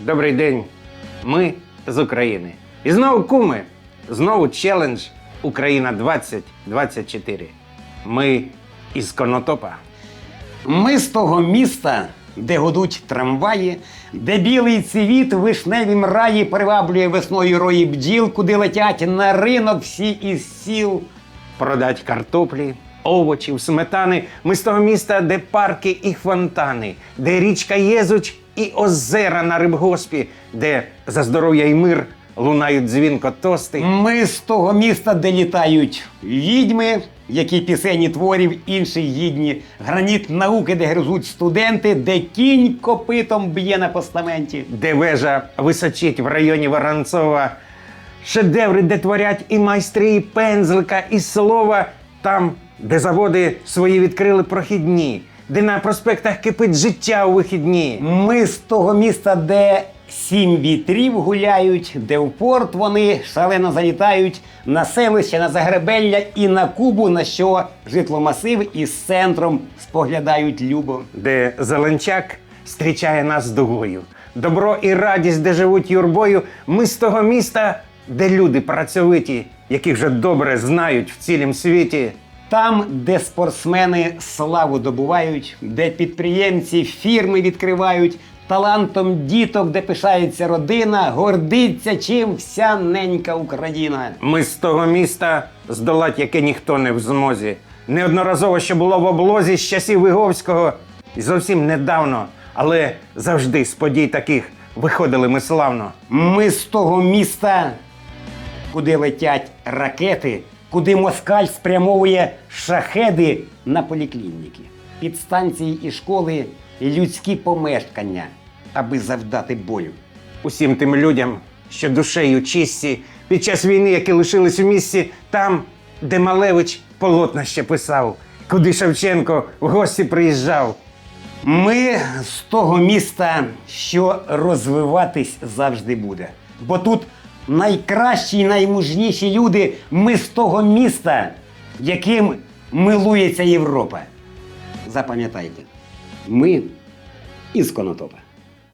Добрий день. Ми з України. І знову куми. Знову челендж Україна 2024. Ми із Конотопа. Ми з того міста, де гудуть трамваї, де білий цвіт в вишневім раї приваблює весною рої бджіл, куди летять на ринок всі із сіл. Продать картоплі, овочів, сметани. Ми з того міста, де парки і фонтани, де річка Єзуч і озера на рибгоспі, де за здоров'я і мир лунають дзвінко тости. Ми з того міста, де літають відьми, які пісені творів інших гідні, граніт науки, де гризуть студенти, де кінь копитом б'є на постаменті. де вежа височить в районі Воронцова. Шедеври, де творять і майстри, і пензлика, і слова. Там, де заводи свої відкрили прохідні, де на проспектах кипить життя у вихідні. Ми з того міста, де сім вітрів гуляють, де в порт вони шалено залітають на селище, на Загребелля і на Кубу, на що житломасив із центром споглядають любо. де Зеленчак зустрічає нас дугою. Добро і радість, де живуть юрбою. Ми з того міста, де люди працьовиті, які вже добре знають в цілім світі. Там, де спортсмени славу добувають, де підприємці фірми відкривають, талантом діток, де пишається родина, гордиться чим вся ненька Україна. Ми з того міста, здолать яке ніхто не в змозі. Неодноразово ще було в облозі з часів Виговського і зовсім недавно, але завжди з подій таких виходили ми славно. Ми з того міста, куди летять ракети, куди москаль спрямовує шахеди на поліклініки, підстанції і школи, і людські помешкання, аби завдати болю. Усім тим людям, що душею чисті, під час війни, які лишились у місті, там, де Малевич полотна ще писав, куди Шевченко в гості приїжджав. Ми з того міста, що розвиватись завжди буде. Бо тут найкращі і наймужніші люди. Ми з того міста, яким милується Європа. Запам'ятайте, ми із Конотопа.